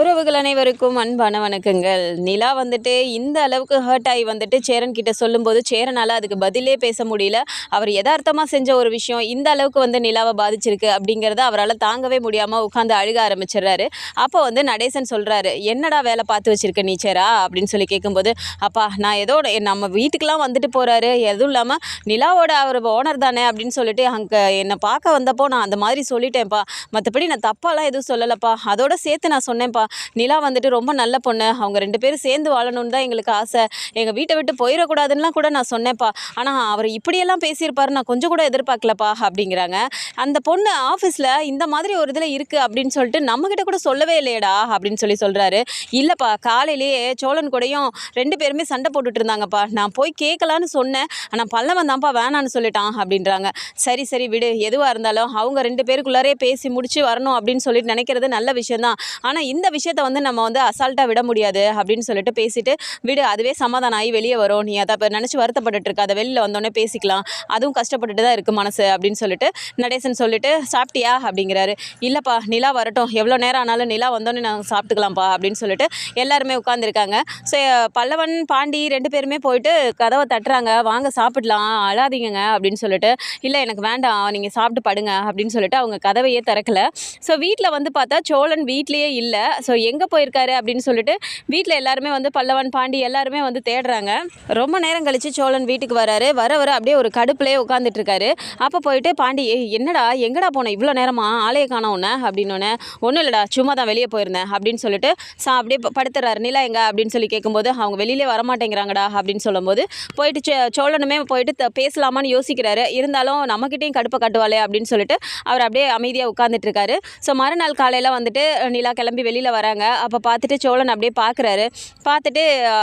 உறவுகள் அனைவருக்கும் அன்பான வணக்கங்கள். நிலா வந்துட்டு இந்த அளவுக்கு ஹர்ட் ஆகி வந்துட்டு சேரன் கிட்ட சொல்லும்போது சேரனால் அதுக்கு பதிலே பேச முடியல. அவர் யதார்த்தமாக செஞ்ச ஒரு விஷயம் இந்த அளவுக்கு வந்து நிலாவை பாதிச்சிருக்கு அப்படிங்கிறத அவரால் தாங்கவே முடியாமல் உட்காந்து அழுக ஆரம்பிச்சிடுறாரு. அப்போ வந்து நடேசன் சொல்கிறாரு என்னடா வேலை பார்த்து வச்சிருக்க நீ சேரா? அப்படின்னு சொல்லி கேட்கும்போது அப்பா நான் ஏதோ நம்ம வீட்டுக்கெலாம் வந்துட்டு போகிறாரு எதுவும் இல்லாமல் நிலாவோட அவர் ஓனர் தானே? அப்படின்னு சொல்லிட்டு அங்கே என்னை பார்க்க வந்தப்போ நான் அந்த மாதிரி சொல்லிட்டேன்ப்பா. மற்றபடி நான் தப்பாலாம் எதுவும் சொல்லலைப்பா. அதோட சேர்த்து நான் சொன்னேன்ப்பா. நிலா வந்துட்டு ரொம்ப நல்ல பொண்ணு. அவங்க ரெண்டு பேரும் சேர்ந்து வாழணும்னு தான் எங்களுக்கு ஆசை. எங்கள் வீட்டை விட்டு போயிடக்கூடாதுன்னுலாம் கூட நான் சொன்னேன்ப்பா. ஆனால் அவர் இப்படியெல்லாம் பேசியிருப்பாரு. நான் கொஞ்சம் கூட எதிர்பார்க்கலப்பா அப்படிங்கிறாங்க. அந்த பொண்ணு ஆஃபீஸில் இந்த மாதிரி ஒரு இதில் இருக்குது அப்படின்னு சொல்லிட்டு நம்மக்கிட்ட கூட சொல்லவே இல்லையடா அப்படின்னு சொல்லி சொல்கிறாரு இல்லைப்பா காலையிலேயே சோழன் கூடயும் ரெண்டு பேருமே சண்டை போட்டுட்டு இருந்தாங்கப்பா. நான் போய் கேட்கலான்னு சொன்னேன். ஆனால் பல்லவன் தான்ப்பா வேணான்னு சொல்லிட்டான் அப்படின்றாங்க. சரி சரி விடு. எதுவாக இருந்தாலும் அவங்க ரெண்டு பேருக்குள்ளாரே பேசி முடிச்சு வரணும் அப்படின்னு சொல்லிட்டு நினைக்கிறது நல்ல விஷயம்தான். ஆனால் இந்த விஷயத்த வந்து நம்ம வந்து அசால்ட்டாக விட முடியாது அப்படின்னு சொல்லிட்டு பேசிட்டு விடு அதுவே சமாதானம் ஆகி வெளியே வரும். நீ அதை இப்போ நினச்சி வருத்தப்பட்டுட்டு இருக்க. அதை வெளியில் வந்தோடனே பேசிக்கலாம். அதுவும் கஷ்டப்பட்டுட்டு தான் இருக்குது மனசு அப்படின்னு சொல்லிட்டு நடேசன் சொல்லிட்டு சாப்பிட்டியா? அப்படிங்கிறாரு. இல்லைப்பா நிலா வரட்டும். எவ்வளோ நேரம் ஆனாலும் நிலா வந்தோடனே நாங்கள் சாப்பிட்டுக்கலாம்ப்பா அப்படின்னு சொல்லிட்டு எல்லாருமே உட்காந்துருக்காங்க ஸோ பல்லவன் பாண்டி ரெண்டு பேருமே போயிட்டு கதவை தட்டுறாங்க. வாங்க சாப்பிடலாம். அழாதீங்க அப்படின்னு சொல்லிட்டு இல்லை எனக்கு வேண்டாம். நீங்கள் சாப்பிட்டு படுங்க அப்படின்னு சொல்லிட்டு அவங்க கதவையே திறக்கல. ஸோ வீட்டில் வந்து பார்த்தா சோழன் வீட்லேயே இல்லை. ஸோ எங்கே போயிருக்காரு அப்படின்னு சொல்லிட்டு வீட்டில் எல்லாருமே வந்து பல்லவன் பாண்டி எல்லாருமே வந்து தேடுறாங்க. ரொம்ப நேரம் கழித்து சோழன் வீட்டுக்கு வராரு. வர வர அப்படியே ஒரு கடுப்புலேயே உட்காந்துட்டு இருக்காரு அப்போ போயிட்டு பாண்டி என்னடா எங்கடா போன? இவ்வளோ நேரமா? ஆலையை காண உன்ன அப்படின்னு ஒன்றும் இல்லைடா சும்மா தான் வெளியே போயிருந்தேன் அப்படின்னு சொல்லிட்டு சா அப்படியே ப- படுத்துறாரு. நிலா எங்க? அப்படின்னு சொல்லி கேட்கும்போது அவங்க வெளியிலே வரமாட்டேங்கிறாங்கடா அப்படின்னு சொல்லும்போது போயிட்டு சே- சோழனுமே போயிட்டு பேசலாமான்னு யோசிக்கிறாரு. இருந்தாலும் நம்மக்கிட்டையும் கடுப்பை கட்டுவாளே அப்படின்னு சொல்லிட்டு அவர் அப்படியே அமைதியாக உட்காந்துட்டு இருக்காரு ஸோ மறுநாள் காலையில் வந்துட்டு நிலா கிளம்பி வெளியில் வராங்க. அப்போ பார்த்துட்டு சோழன் அப்படியே பார்க்குறாரு பார்த்துட்டு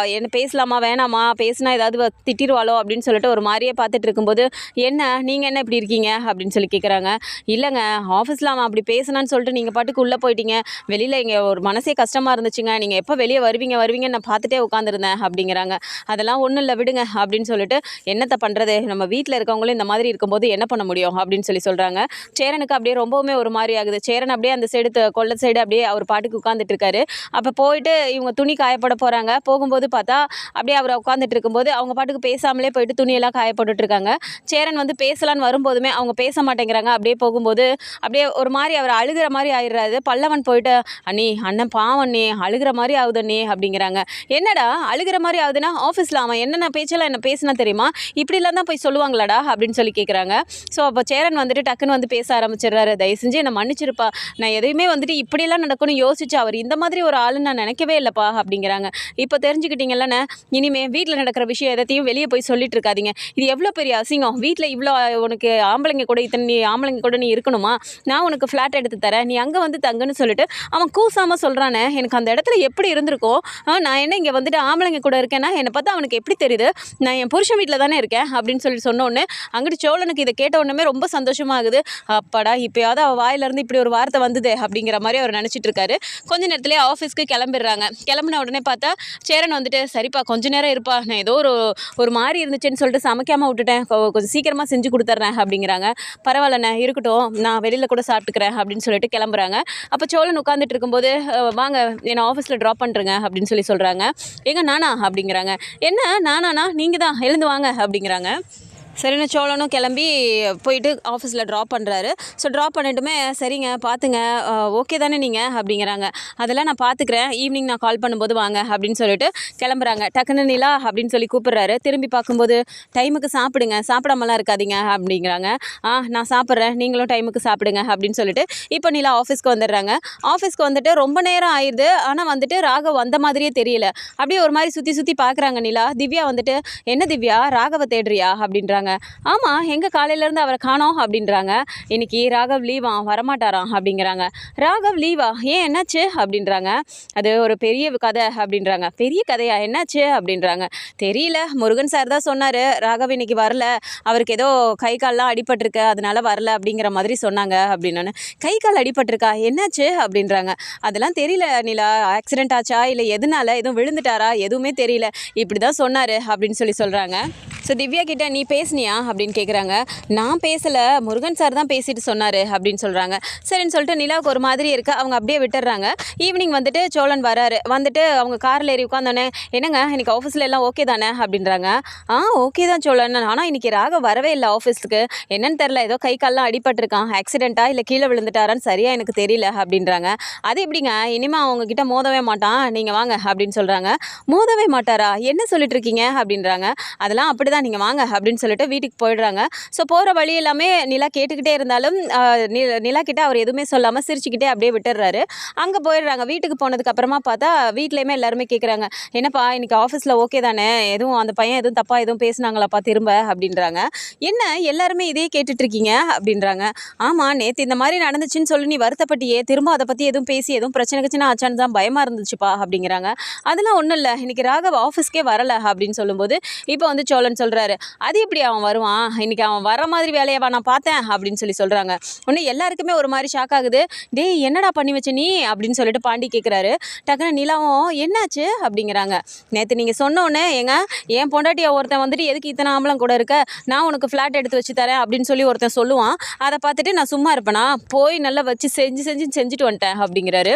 என்ன பேசலாமா? வேணாமா? பேசினா ஏதாவது வ- திட்டிருவாளோ? அப்படின்னு சொல்லிட்டு ஒரு மாதிரியே பார்த்துட்டு இருக்கும்போது என்ன? நீங்கள் என்ன இப்படி இருக்கீங்க? அப்படின்னு சொல்லி கேட்குறாங்க இல்லைங்க ஆஃபீஸில் அவன் அப்படி பேசினான்னு சொல்லிட்டு நீங்கள் பாட்டுக்கு உள்ளே போயிட்டீங்க. வெளியில் இங்கே ஒரு மனசே கஷ்டமாக இருந்துச்சுங்க. நீங்கள் எப்போ வெளியே வருவீங்க வருவீங்க நான் பார்த்துட்டே உட்காந்துருந்தேன் அப்படிங்கிறாங்க. அதெல்லாம் ஒன்றும் இல்லை விடுங்க அப்படின்னு சொல்லிட்டு என்னத்தை பண்ணுறது நம்ம வீட்டில் இருக்கவங்களும் இந்த மாதிரி இருக்கும்போது என்ன பண்ண முடியும்? அப்படின்னு சொல்லி சொல்கிறாங்க சேரனுக்கு அப்படியே ரொம்பவுமே ஒரு மாதிரி ஆகுது. சேரன் அப்படியே அந்த சைடு கொல்ல சைடு அப்படியே அவர் பாட்டுக்கு உட்காந்து உட்காந்துட்டு இருக்காரு அப்போ போயிட்டு இவங்க துணி காயப்பட போகிறாங்க போகும்போது பார்த்தா அப்படியே அவர் உட்காந்துட்டு இருக்கும்போது அவங்க பாட்டுக்கு பேசாமலே போயிட்டு துணியெல்லாம் காயப்பட்டுட்டு இருக்காங்க சேரன் வந்து பேசலான்னு வரும்போதுமே அவங்க பேச மாட்டேங்கிறாங்க. அப்படியே போகும்போது அப்படியே ஒரு மாதிரி அவர் அழுகிற மாதிரி ஆயிடுறாரு. பல்லவன் போயிட்டு அண்ணி அண்ணன் பாவம் அழுகிற மாதிரி ஆகுதுண்ணே அப்படிங்கிறாங்க. என்னடா அழுகிற மாதிரி ஆகுதுன்னா ஆஃபீஸில் அவன் என்னென்ன பேச்செல்லாம் என்ன பேசினா தெரியுமா? இப்படிலாம் தான் போய் சொல்லுவாங்களாடா அப்படின்னு சொல்லி கேட்குறாங்க ஸோ அப்போ சேரன் வந்துட்டு டக்குன்னு வந்து பேச ஆரம்பிச்சிடுறாரு. தயவு செஞ்சு என்னை மன்னிச்சிருப்பா. நான் எதையுமே வந்துட்டு இப்படியெல்லாம் நடக்கும்னு யோசிச்சு அவர் இந்த மாதிரி ஒரு ஆளுன்னு நான் நினைக்கவே இல்லைப்பா அப்படிங்கிறாங்க. இப்போ தெரிஞ்சுக்கிட்டீங்கல்லண்ணே இனிமே வீட்டில் நடக்கிற விஷயம் எதையும் வெளியே போய் சொல்லிட்டு இருக்காதீங்க. இது எவ்வளோ பெரிய அசிங்கம். வீட்டில் இவ்வளோ உனக்கு ஆம்பளைங்க கூட இத்தனை நீ ஆம்பளைங்க கூட நீ இருக்கணுமா? நான் உனக்கு ஃப்ளாட் எடுத்து தரேன். நீ அங்கே வந்து தங்குன்னு சொல்லிட்டு அவன் கூசாமல் சொல்கிறானே எனக்கு அந்த இடத்துல எப்படி இருந்திருக்கோ நான் என்ன இங்கே வந்துட்டு ஆம்பளைங்க கூட இருக்கேன்னா என்னை பார்த்தா அவனுக்கு எப்படி தெரியுது? நான் என் புருஷன் வீட்டில் தானே இருக்கேன் அப்படின்னு சொல்லி சொன்னோடனே அங்கிட்டு சோழனுக்கு இதை கேட்ட உடனே ரொம்ப சந்தோஷமாகுது. அப்பாடா இப்போயாவது அவள் வாயிலேருந்து இப்படி ஒரு வார்த்தை வந்தது அப்படிங்கிற மாதிரி அவர் நினச்சிட்டு இருக்காரு. கொஞ்ச நேரத்துலேயே ஆஃபீஸ்க்கு கிளம்பிடுறாங்க. கிளம்புன உடனே பார்த்தா சேரன் வந்துட்டு சரிப்பா கொஞ்ச நேரம் இருப்பா நான் ஏதோ ஒரு ஒரு மாதிரி இருந்துச்சுன்னு சொல்லிட்டு சமைக்காமல் விட்டுட்டேன். கொஞ்சம் சீக்கிரமாக செஞ்சு கொடுத்துட்றேன் அப்படிங்கிறாங்க. பரவாயில்லண்ணே இருக்கட்டும் நான் வெளியில் கூட சாப்பிட்டுக்கிறேன் அப்படின்னு சொல்லிட்டு கிளம்புறாங்க. அப்போ சோழன் உட்காந்துட்டு இருக்கும்போது வாங்க என்னை ஆஃபீஸில் ட்ராப் பண்ணுறேங்க அப்படின்னு சொல்லி சொல்கிறாங்க ஏங்க நானா? அப்படிங்கிறாங்க. என்ன? நானாண்ணா நீங்கள் தான் எழுந்து வாங்க. அப்படிங்கிறாங்க. சரின்னு சோழனும் கிளம்பி போயிட்டு ஆஃபீஸில் ட்ராப் பண்ணுறாரு ஸோ ட்ராப் பண்ணிட்டுமே சரிங்க பார்த்துங்க ஓகே தானே நீங்கள் அப்படிங்கிறாங்க. அதெல்லாம் நான் பார்த்துக்கிறேன் ஈவினிங் நான் கால் பண்ணும்போது வாங்க அப்படின்னு சொல்லிட்டு கிளம்புறாங்க. டக்குன்னு நிலா அப்படின்னு சொல்லி கூப்பிட்றாரு. திரும்பி பார்க்கும்போது டைமுக்கு சாப்பிடுங்க. சாப்பிடாமலாம் இருக்காதீங்க அப்படிங்கிறாங்க. ஆ நான் சாப்பிட்றேன். நீங்களும் டைமுக்கு சாப்பிடுங்க அப்படின்னு சொல்லிட்டு இப்போ நிலா ஆஃபீஸ்க்கு வந்துடுறாங்க. ஆஃபீஸ்க்கு வந்துட்டு ரொம்ப நேரம் ஆயிடுது ஆனால் வந்துட்டு ராகவ் வந்த மாதிரியே தெரியல. அப்படியே ஒரு மாதிரி சுற்றி சுற்றி பார்க்குறாங்க நிலா. திவ்யா வந்துட்டு என்ன திவ்யா? ராகவை தேடுறியா? அப்படின்றாங்க. ஆமாம் எங்கள் காலையிலேருந்து அவரை காணோம் அப்படின்றாங்க. இன்னைக்கு ராகவ் லீவா? வரமாட்டாராம் அப்படிங்கிறாங்க. ராகவ் லீவா? ஏன் என்னாச்சு? அப்படின்றாங்க. அது ஒரு பெரிய கதை அப்படின்றாங்க. பெரிய கதையா? என்னாச்சு? அப்படின்றாங்க. தெரியல. முருகன் சார் தான் சொன்னார். ராகவ் இன்னைக்கு வரல. அவருக்கு ஏதோ கை கால்லாம் அடிபட்டிருக்கு. அதனால வரல அப்படிங்கிற மாதிரி சொன்னாங்க அப்படின்னு. கை கால் அடிபட்டிருக்கா? என்னாச்சு? அப்படின்றாங்க. அதெல்லாம் தெரியல நிலா. ஆக்சிடென்ட் ஆச்சா? இல்லை எதனால? எதுவும் விழுந்துட்டாரா? எதுவுமே தெரியல. இப்படி தான் சொன்னார் அப்படின்னு சொல்லி சொல்கிறாங்க ஸோ திவ்யா கிட்ட நீ பேசுனியா? அப்படின்னு கேட்குறாங்க நான் பேசலை. முருகன் சார் தான் பேசிட்டு சொன்னார் அப்படின்னு சொல்கிறாங்க சரின்னு சொல்லிட்டு நிலாவுக்கு ஒரு மாதிரி இருக்கு. அவங்க அப்படியே விட்டுறாங்க ஈவினிங் வந்துட்டு சோழன் வராரு. வந்துட்டு அவங்க காரில் ஏறி உட்காந்தோன்னே என்னங்க இன்னைக்கு ஆஃபீஸில் எல்லாம் ஓகே தானே? அப்படின்றாங்க. ஆ ஓகே தான் சோழன். ஆனால் இன்னைக்கு ராக வரவே இல்லை ஆஃபீஸ்க்கு என்னன்னு தெரில ஏதோ கை கால்லாம் அடிபட்டிருக்கான். ஆக்சிடென்ட்டா இல்லை கீழே விழுந்துட்டாரான்னு சரியாக எனக்கு தெரியல அப்படின்றாங்க. அது எப்படிங்க? இனிமேல் அவங்க கிட்ட மோதவே மாட்டான். நீங்கள் வாங்க அப்படின்னு சொல்கிறாங்க மோதவே மாட்டாரா? என்ன சொல்லிட்டு இருக்கீங்க? அப்படின்றாங்க. அதெல்லாம் அப்படி தான் நீங்கள் வாங்க அப்படின்னு சொல்லிட்டு வீட்டுக்கு போயிடுறாங்க. ஸோ போகிற வழி எல்லாமே நிலா கேட்டுக்கிட்டே இருந்தாலும் நிலா கிட்ட அவர் எதுவுமே சொல்லாமல் சிரிச்சுக்கிட்டே அப்படியே விட்டுடுறாரு. அங்கே போயிடுறாங்க. வீட்டுக்கு போனதுக்கப்புறமா பார்த்தா வீட்லேயுமே எல்லாருமே கேட்குறாங்க என்னப்பா இன்றைக்கி ஆஃபீஸில் ஓகே தானே? எதுவும் அந்த பையன் எதுவும் தப்பாக எதுவும் பேசுனாங்களாப்பா திரும்ப? அப்படின்றாங்க. என்ன எல்லாருமே இதே கேட்டுட்ருக்கீங்க? அப்படின்றாங்க. ஆமாம் நேற்று இந்த மாதிரி நடந்துச்சுன்னு சொல்லி நீ வருத்தப்பட்டியே? திரும்ப அதை பற்றி எதுவும் பேசி எதுவும் பிரச்சனை கிச்சனை ஆச்சான்னு தான் பயமாக இருந்துச்சுப்பா? அப்படிங்கிறாங்க. அதெல்லாம் ஒன்றும் இல்லை. இன்றைக்கி ராகவ் ஆஃபீஸ்க்கே வரல அப்படின்னு சொல்லும்போது இப்போ வந்து சோழன் சொல்கிறாரு அது எப்படி அவன் வருவான்? இன்னைக்கு அவன் வர மாதிரி வேலையவா நான் பார்த்தேன் அப்படின்னு சொல்லி சொல்கிறாங்க ஒன்று எல்லாருக்குமே ஒரு மாதிரி ஷாக் ஆகுது. டேய் என்னடா பண்ணி வச்ச நீ? அப்படின்னு சொல்லிட்டு பாண்டி கேட்குறாரு டக்குன்னு நிலாவும் என்னாச்சு? அப்படிங்கிறாங்க. நேற்று நீங்கள் சொன்னோன்னே ஏங்க என் பொண்டாட்டியை ஒருத்தன் வந்துட்டு எதுக்கு இத்தனை ஆம்பளம் கூட இருக்க? நான் உனக்கு ஃப்ளாட் எடுத்து வச்சு தரேன் அப்படின்னு சொல்லி ஒருத்தன் சொல்லுவான். அதை பார்த்துட்டு நான் சும்மா இருப்பேனா? போய் நல்லா வச்சு செஞ்சு செஞ்சு செஞ்சுட்டு வந்துட்டேன் அப்படிங்கிறாரு.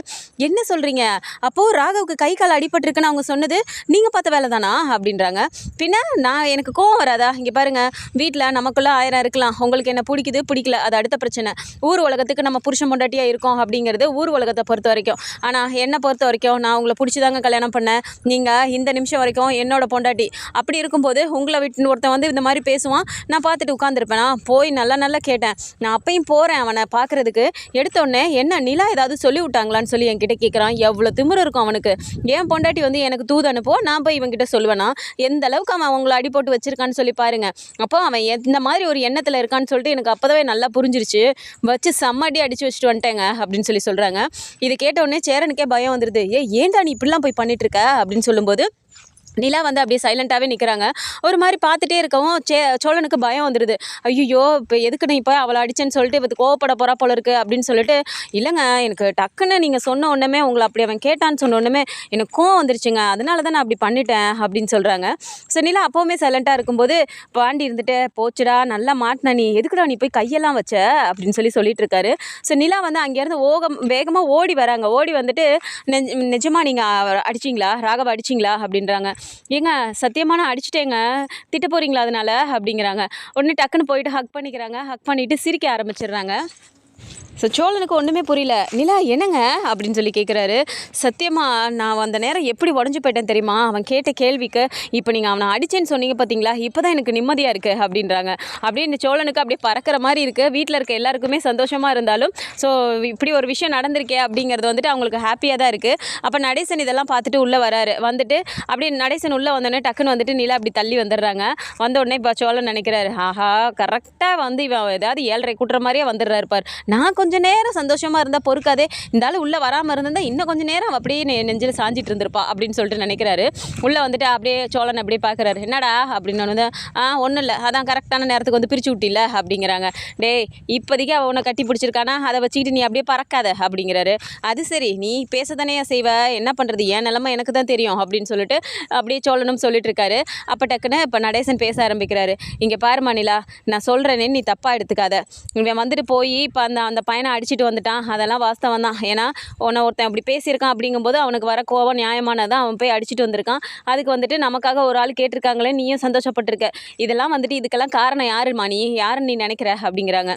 என்ன சொல்கிறீங்க அப்போது ராகவுக்கு கை கால் அடிபட்டிருக்குன்னு அவங்க சொன்னது நீங்கள் பார்த்த வேலை தானா அப்படின்றாங்க. பின்ன நான் எனக்கு கோவம் வராதா? இங்கே பாருங்க வீட்டில் நமக்குள்ளே ஆயிரம் இருக்கலாம். உங்களுக்கு என்ன பிடிக்குது? பிடிக்கல. அது அடுத்த பிரச்சனை. ஊர் உலகத்துக்கு நம்ம புருஷன் பொண்டாட்டியாக இருக்கோம் அப்படிங்கிறது ஊர் உலகத்தை பொறுத்த வரைக்கும். ஆனால் என்னை பொறுத்த வரைக்கும் நான் உங்களை பிடிச்சிதாங்க கல்யாணம் பண்ணேன். நீங்கள் இந்த நிமிஷம் வரைக்கும் என்னோட பொண்டாட்டி. அப்படி இருக்கும்போது உங்களை விட்டு ஒருத்தன் வந்து இந்த மாதிரி பேசுவான். நான் பார்த்துட்டு உட்காந்துருப்பேனா போய் நல்லா நல்லா கேட்டேன். நான் அப்பையும் போகிறேன் அவனை பார்க்குறதுக்கு. எடுத்தோடனே என்ன நிலா ஏதாவது சொல்லி விட்டாங்களான்னு சொல்லி என்கிட்ட கேட்குறான் எவ்வளோ திமிர இருக்கும் அவனுக்கு. ஏன் பொண்டாட்டி வந்து எனக்கு தூது அனுப்போ நான் போய் இவன்கிட்ட சொல்லுவேனா? எந்த அளவுக்கு அவன் அவங்கள அடி போட்டு வச்சிருக்கான்னு சொல்லி பாருங்க. அப்போ அவன் எந்த மாதிரி ஒரு எண்ணத்தில் இருக்கான்னு சொல்லிட்டு எனக்கு அப்போதவே நல்லா புரிஞ்சிருச்சு. வச்சு செம்மடி அடிச்சு வச்சுட்டு வந்துட்டேங்க அப்படின்னு சொல்லி சொல்கிறாங்க இது கேட்ட உடனே சேரனுக்கே பயம் வந்துடுது ஏ ஏன்டா நீ இப்படிலாம் போய் பண்ணிட்டு இருக்க? அப்படின்னு சொல்லும்போது நிலா வந்து அப்படியே சைலண்ட்டாகவே நிற்கிறாங்க ஒரு மாதிரி பார்த்துட்டே இருக்கவும் சே சோழனுக்கு பயம் வந்துடுது ஐயோ இப்போ எதுக்கு நீ இப்போ அவளை அடிச்சேன்னு சொல்லிட்டு இவத்து கோவப்பட போகிறா போல இருக்குது அப்படின்னு சொல்லிட்டு இல்லைங்க எனக்கு டக்குன்னு நீங்கள் சொன்ன உடனே உங்களை அப்படி அவன் கேட்டான்னு சொன்ன உடனே எனக்கு கோவம் வந்துருச்சுங்க. அதனால தான் நான் அப்படி பண்ணிட்டேன் அப்படின்னு சொல்கிறாங்க ஸோ நிலா அப்போவுமே சைலண்ட்டாக இருக்கும்போது பாண்டி இருந்துட்டு போச்சுடா நல்லா மாட்டின நீ. எதுக்குடா நீ போய் கையெல்லாம் வச்ச? அப்படின்னு சொல்லி சொல்லிட்டு இருக்காரு. ஸோ நிலா வந்து அங்கேருந்து ஓகம் வேகமாக ஓடி வராங்க. ஓடி வந்துட்டு நெஜ் நிஜமாக நீங்கள் அடிச்சிங்களா? ராகவ அடிச்சிங்களா? அப்படின்றாங்க. ஏங்க சத்தியமாக நான் அடிச்சிட்டேங்க. திட்ட போகிறீங்களா அதனால? அப்படிங்கிறாங்க. உடனே டக்குன்னு போயிட்டு ஹக் பண்ணிக்கிறாங்க. ஹக் பண்ணிவிட்டு சிரிக்க ஆரம்பிச்சிடுறாங்க. ஸோ சோழனுக்கு ஒன்றுமே புரியல. நிலா என்னங்க? அப்படின்னு சொல்லி கேட்குறாரு சத்தியமாக நான் அந்த நேரம் எப்படி உடஞ்சி போயிட்டேன் தெரியுமா? அவன் கேட்ட கேள்விக்கு இப்போ நீங்கள் அவனை அடிச்சேன்னு சொன்னீங்க பார்த்தீங்களா இப்போ தான் எனக்கு நிம்மதியாக இருக்குது அப்படின்றாங்க. அப்படியே இந்த சோழனுக்கு அப்படியே பறக்கிற மாதிரி இருக்குது வீட்டில் இருக்க எல்லாருக்குமே சந்தோஷமாக இருந்தாலும் ஸோ இப்படி ஒரு விஷயம் நடந்திருக்கே அப்படிங்கிறது வந்துட்டு அவங்களுக்கு ஹாப்பியாக தான் இருக்குது அப்போ நடேசன் இதெல்லாம் பார்த்துட்டு உள்ளே வராரு. வந்துட்டு அப்படியே நடேசன் உள்ளே வந்தோடனே டக்குன்னு வந்துட்டு நிலா அப்படி தள்ளி வந்துடுறாங்க. வந்த உடனே இப்போ சோழன் நினைக்கிறாரு ஆஹா கரெக்டாக வந்து இவன் ஏதாவது ஏழரை கூட்டுற மாதிரியே வந்துடுறாரு பார். நான் கொஞ்சம் நேரம் சந்தோஷமாக இருந்தால் பொறுக்காதே. இருந்தாலும் உள்ளே வராமல் இருந்தால் இன்னும் கொஞ்சம் நேரம் அப்படியே நெஞ்சில் சாஞ்சிட்டு இருந்திருப்பா அப்படின்னு சொல்லிட்டு நினைக்கிறாரு. உள்ளே வந்துட்டு அப்படியே சோழன் அப்படியே பார்க்குறாரு என்னடா? அப்படின்னு வந்து ஆ ஒன்றும் இல்லை. அதான் கரெக்டான நேரத்துக்கு வந்து பிரித்து விட்டில அப்படிங்கிறாங்க. டேய் இப்போதைக்கு அவள் உன்னை கட்டி பிடிச்சிருக்கானா? அதை வச்சுக்கிட்டு நீ அப்படியே பறக்காத. அப்படிங்கிறாரு. அது சரி. நீ பேசதானே செய்வ? என்ன பண்ணுறது ஏன் நிலமை எனக்கு தான் தெரியும். அப்படின்னு சொல்லிட்டு அப்படியே சோழனும் சொல்லிட்டு இருக்காரு. அப்போ டக்குன்னு இப்போ நடேசன் பேச ஆரம்பிக்கிறாரு. இங்கே பாரு மணிலா நான் சொல்கிறேனே நீ தப்பாக எடுத்துக்காத. இவன் வந்துட்டு போய் இப்போ அந்த அந்த பையனை அடிச்சிட்டு வந்துட்டான். அதெல்லாம் வாஸ்தவம் தான். ஏன்னா உன்னை ஒருத்தன் அப்படி பேசியிருக்கான் அப்படிங்கும்போது அவனுக்கு வர கோவம் நியாயமானதான் அவன் போய் அடிச்சிட்டு வந்திருக்கான். அதுக்கு வந்துட்டு நமக்காக ஒரு ஆள் கேட்டிருக்காங்களே நீயும் சந்தோஷப்பட்டிருக்க. இதெல்லாம் வந்துட்டு இதுக்கெல்லாம் காரணம் யாருமா நீ? யாருன்னு நீ நினைக்கிற? அப்படிங்கிறாங்க.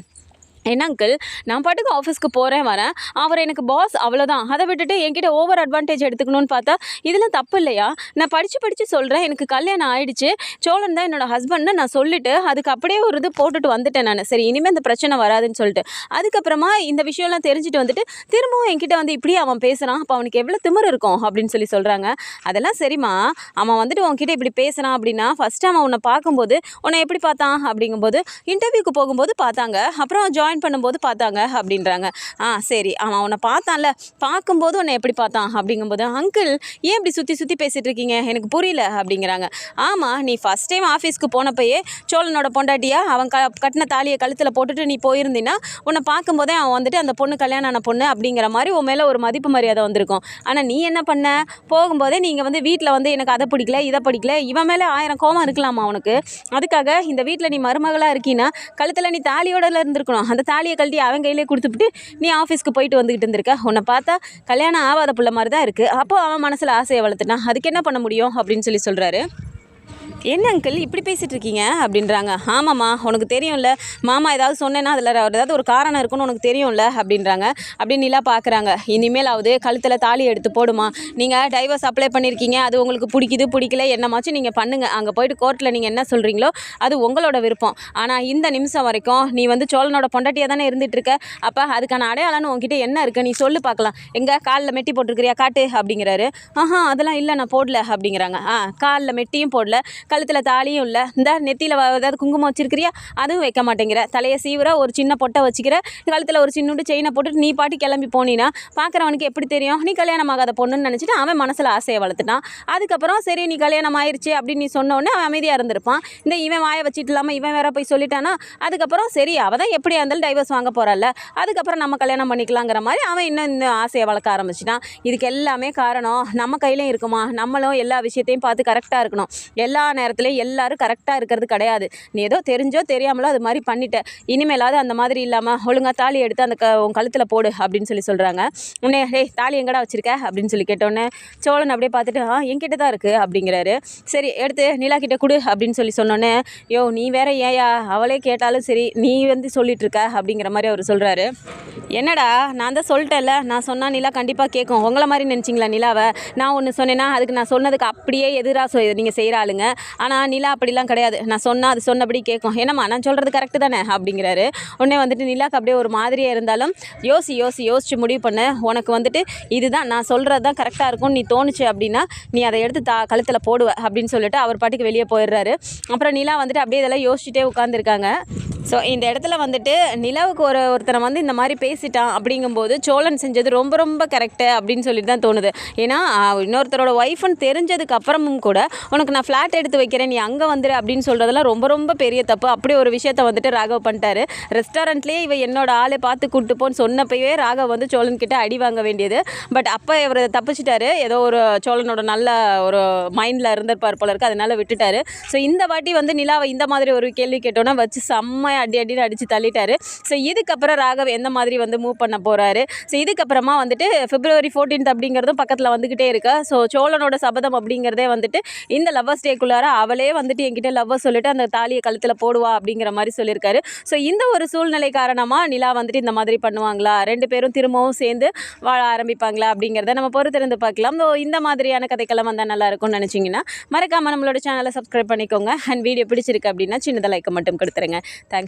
என்ன அங்கிள் நான் பாட்டுக்கு ஆஃபீஸ்க்கு போகிறேன் வரேன். அவர் எனக்கு பாஸ் அவ்வளோதான் அதை விட்டுட்டு என்கிட்ட ஓவர் அட்வான்டேஜ் எடுத்துக்கணும்னு பார்த்தா இதெல்லாம் தப்பு இல்லையா? நான் படித்து படித்து சொல்கிறேன் எனக்கு கல்யாணம் ஆயிடுச்சு. சோழன் தான் என்னோட ஹஸ்பண்ட்னு நான் சொல்லிட்டு அதுக்கு அப்படியே ஒரு இது போட்டுட்டு வந்துட்டேன் நான். சரி இனிமேல் இந்த பிரச்சனை வராதுன்னு சொல்லிட்டு. அதுக்கப்புறமா இந்த விஷயம்லாம் தெரிஞ்சுட்டு வந்துட்டு திரும்பவும் என்கிட்ட வந்து இப்படியே அவன் பேசுகிறான் அப்போ அவனுக்கு எவ்வளோ திமிரு இருக்கும் அப்படின்னு சொல்லி சொல்கிறாங்க அதெல்லாம் சரிம்மா. அவன் வந்துட்டு உன்கிட்ட இப்படி பேசுகிறான் அப்படின்னா ஃபஸ்ட்டு அவன் உன்னை பார்க்கும்போது உன்னை எப்படி பார்த்தான் அப்படிங்கும்போது இன்டர்வியூக்கு போகும்போது பார்த்தாங்க. அப்புறம் ஜாயின் ஜாயின் பண்ணும்போது பார்த்தாங்க அப்படின்றாங்க. ஆ சரி. அவன் உன்னை பார்த்தான்ல. பார்க்கும்போது உன்னை எப்படி பார்த்தான் அப்படிங்கும்போது அங்கிள் ஏன் இப்படி சுற்றி சுற்றி பேசிகிட்டு இருக்கீங்க எனக்கு புரியல அப்படிங்கிறாங்க. ஆமாம் நீ ஃபஸ்ட் டைம் ஆஃபீஸ்க்கு போனப்பயே சோழனோட பொண்டாட்டியா அவன் க கட்டின தாலியை கழுத்தில் போட்டுட்டு நீ போயிருந்தீன்னா உன்னை பார்க்கும்போதே அவன் வந்துட்டு அந்த பொண்ணு கல்யாணம் ஆன பொண்ணு அப்படிங்கிற மாதிரி உன் மேலே ஒரு மதிப்பு மரியாதை வந்திருக்கும். ஆனால் நீ என்ன பண்ண? போகும்போதே நீங்கள் வந்து வீட்டில் வந்து எனக்கு அதை பிடிக்கல இதை பிடிக்கல இவன் மேலே ஆயிரம் கோபம் இருக்கலாமா உனக்கு? அதுக்காக இந்த வீட்டில் நீ மருமகளாக இருக்கீன்னா கழுத்தில் நீ தாலியோட இருந்திருக்கணும். அந்த தாலியை கழட்டி அவன் கையிலே கொடுத்துட்டு நீ ஆஃபீஸ்க்கு போயிட்டு வந்துக்கிட்டு இருந்திருக்க. உன்னை பார்த்தா கல்யாணம் ஆகாத பிள்ளை மாதிரி தான் இருக்குது அப்போது அவன் மனசில் ஆசையை வளர்த்துட்டான். அதுக்கு என்ன பண்ண முடியும் அப்படின்னு சொல்லி சொல்கிறாரு என்ன அங்கிள் இப்படி பேசிகிட்டு இருக்கீங்க? அப்படின்றாங்க. ஆமாம்மா உனக்கு தெரியும்ல. மாமா ஏதாவது சொன்னேன்னா அதில் ஏதாவது ஒரு காரணம் இருக்குன்னு உனக்கு தெரியும்ல? அப்படின்றாங்க. அப்படின்னு நிலா பார்க்குறாங்க இனிமேலாவது கழுத்தில் தாலி எடுத்து போடுமா? நீங்கள் டைவர்ஸ் அப்ளை பண்ணியிருக்கீங்க அது உங்களுக்கு பிடிக்குது பிடிக்கல என்னமாச்சும் நீங்கள் பண்ணுங்கள் அங்கே போயிட்டு கோர்ட்டில் நீங்கள் என்ன சொல்கிறீங்களோ அது உங்களோட விருப்பம். ஆனால் இந்த நிமிஷம் வரைக்கும் நீ வந்து சோழனோட பொண்டாட்டியாக தானே இருந்துகிட்டு இருக்க? அப்போ அதுக்கான அடையாளம்னு உங்ககிட்ட என்ன இருக்குது நீ சொல்லு பார்க்கலாம் எங்கே? காலில் மெட்டி போட்டிருக்கிறியா? காட்டு அப்படிங்கிறாரு. ஆஹா அதெல்லாம் இல்லை நான் போடல அப்படிங்கிறாங்க. ஆ காலில் மெட்டியும் போடல. கழுத்தில் தாலியும் இல்லை. இந்த நெத்தியில் ஏதாவது குங்குமம் வச்சிருக்கிறியா? அதுவும் வைக்க மாட்டேங்கிற. தலையை சீவிர ஒரு சின்ன பொட்டை வச்சுக்கிற கழுத்தில் ஒரு சின்னுண்டு செயினை போட்டுட்டு நீ பாட்டு கிளம்பி போனீன்னா பார்க்குறவனுக்கு எப்படி தெரியும்? நீ கல்யாணம் ஆகாத பொண்ணுன்னு நினச்சிட்டு அவன் மனசில் ஆசையை வளர்த்துட்டான். அதுக்கப்புறம் சரி நீ கல்யாணம் ஆயிடுச்சு அப்படின்னு நீ சொன்ன உடனே அவன் அமைதியாக இருந்திருப்பான். இந்த இவன் வாயை வச்சுட்டு இல்லாமல் இவன் வேற போய் சொல்லிட்டானா? அதுக்கப்புறம் சரி அவள் தான் எப்படியா இருந்தாலும் டைவர்ஸ் வாங்க போகிறாள் அதுக்கப்புறம் நம்ம கல்யாணம் பண்ணிக்கலாங்கிற மாதிரி அவன் இன்னும் இந்த ஆசையை வளர்க்க ஆரம்பிச்சிட்டான். இதுக்கு எல்லாமே காரணம் நம்ம கையிலையும் இருக்குமா? நம்மளும் எல்லா விஷயத்தையும் பார்த்து கரெக்டாக இருக்கணும். எல்லா நேரத்தில் எல்லாரும் கரெக்டாக இருக்கிறது கிடையாது. நீ ஏதோ தெரிஞ்சோ தெரியாமலோ அது மாதிரி பண்ணிட்டேன் இனிமேலாவது அந்த மாதிரி இல்லாமல் ஒழுங்காக தாலி எடுத்து அந்த க உன் கழுத்தில் போடு அப்படின்னு சொல்லி சொல்கிறாங்க உன்னே டேய் தாலி எங்கடா வச்சிருக்க? அப்படின்னு சொல்லி கேட்டோன்னே சோழன் அப்படியே பார்த்துட்டு ஆ என்கிட்ட தான் இருக்குது அப்படிங்கிறாரு. சரி எடுத்து நிலா கிட்டே கொடு அப்படின்னு சொல்லி சொன்னோன்னே யோ நீ வேற ஏயா? அவளே கேட்டாலும் சரி நீ வந்து சொல்லிட்டு இருக்க அப்படிங்கிற மாதிரி அவர் சொல்கிறாரு என்னடா நான் தான் சொல்லிட்டேன்ல. நான் சொன்னால் நிலா கண்டிப்பாக கேட்கும். உங்களை மாதிரி நினச்சிங்களா நிலாவை? நான் ஒன்று சொன்னேன்னா அதுக்கு நான் சொன்னதுக்கு அப்படியே எதிராக சொ நீங்கள் செய்கிற ஆளுங்க. ஆனால் நிலா அப்படிலாம் கிடையாது. நான் சொன்னால் அது சொன்னபடி கேட்கும் என்னம்மா நான் சொல்கிறது கரெக்டு தானே? அப்படிங்கிறாரு. உடனே வந்துட்டு நிலாக்கு அப்படியே ஒரு மாதிரியாக இருந்தாலும் யோசி யோசி யோசிச்சு முடிவு பண்ண. உனக்கு வந்துட்டு இதுதான் நான் சொல்கிறது தான் கரெக்டாக இருக்கும். நீ தோணுச்சு அப்படின்னா நீ அதை எடுத்து தா கழுத்தில் போடுவ அப்படின்னு சொல்லிட்டு அவர் பாட்டுக்கு வெளியே போயிடுறாரு. அப்புறம் நிலா வந்துட்டு அப்படியே இதெல்லாம் யோசிச்சுட்டே உட்காந்துருக்காங்க ஸோ இந்த இடத்துல வந்துட்டு நிலாவுக்கு ஒரு ஒருத்தனை வந்து இந்த மாதிரி பேசிட்டான் அப்படிங்கும்போது சோழன் செஞ்சது ரொம்ப ரொம்ப கரெக்டு அப்படின்னு சொல்லிட்டு தான் தோணுது. ஏன்னா இன்னொருத்தரோட ஒய்ஃப்னு தெரிஞ்சதுக்கு அப்புறமும் கூட உனக்கு நான் ஃப்ளாட் எடுத்து வைக்கிறேன் நீ அங்கே வந்துடு அப்படின்னு சொல்கிறதெல்லாம் ரொம்ப ரொம்ப பெரிய தப்பு. அப்படி ஒரு விஷயத்த வந்துட்டு ராகவ் பண்ணிட்டாரு. ரெஸ்டாரண்ட்லேயே இவ என்னோட ஆளை பார்த்து கூப்பிட்டு போன்னு சொன்னப்பவே ராகவ் வந்து சோழன் கிட்ட அடி வாங்க வேண்டியது. பட் அப்போ இவர் தப்பிச்சிட்டாரு. ஏதோ ஒரு சோழனோட நல்ல ஒரு மைண்டில் இருந்திருப்பார் போல இருக்கு. அதனால விட்டுட்டாரு. ஸோ இந்த வாட்டி வந்து நிலாவை இந்த மாதிரி ஒரு கேள்வி கேட்டோன்னா வச்சு செம்மையாக அடி அடின்னு அடித்து தள்ளிட்டாரு. ஸோ இதுக்கப்புறம் ராகவ் எந்த மாதிரி வந்து மூவ் பண்ண போகிறாரு ஸோ இதுக்கப்புறமா வந்துட்டு ஃபிப்ரவரி ஃபோர்டீன்த் அப்படிங்கிறதும் பக்கத்தில் வந்துக்கிட்டே இருக்கா. ஸோ சோழனோட சபதம் அப்படிங்கிறதே வந்துட்டு இந்த லவ்வர்ஸ் டேக்குள்ளார அவளே வந்துட்டு என்கிட்ட லவ்வர் சொல்லிட்டு அந்த தாலியை கழுத்தில் போடுவா அப்படிங்கிற மாதிரி சொல்லியிருக்காரு. ஸோ இந்த ஒரு சூழ்நிலை காரணமாக நிலா வந்துட்டு இந்த மாதிரி பண்ணுவாங்களா? ரெண்டு பேரும் திரும்பவும் சேர்ந்து வாழ ஆரம்பிப்பாங்களா அப்படிங்கிறத நம்ம பொறுத்திருந்து பார்க்கலாம். ஸோ இந்த மாதிரியான கதைக்கெல்லாம் வந்தால் நல்லா இருக்கும்னு நினச்சிங்கன்னா மறக்காமல் நம்மளோட சேனலை சப்ஸ்கிரைப் பண்ணிக்கோங்க. அண்ட் வீடியோ பிடிச்சிருக்கு அப்படின்னா சின்னதாக லைக்கை மட்டும் கொடுத்துருங்க. Thanks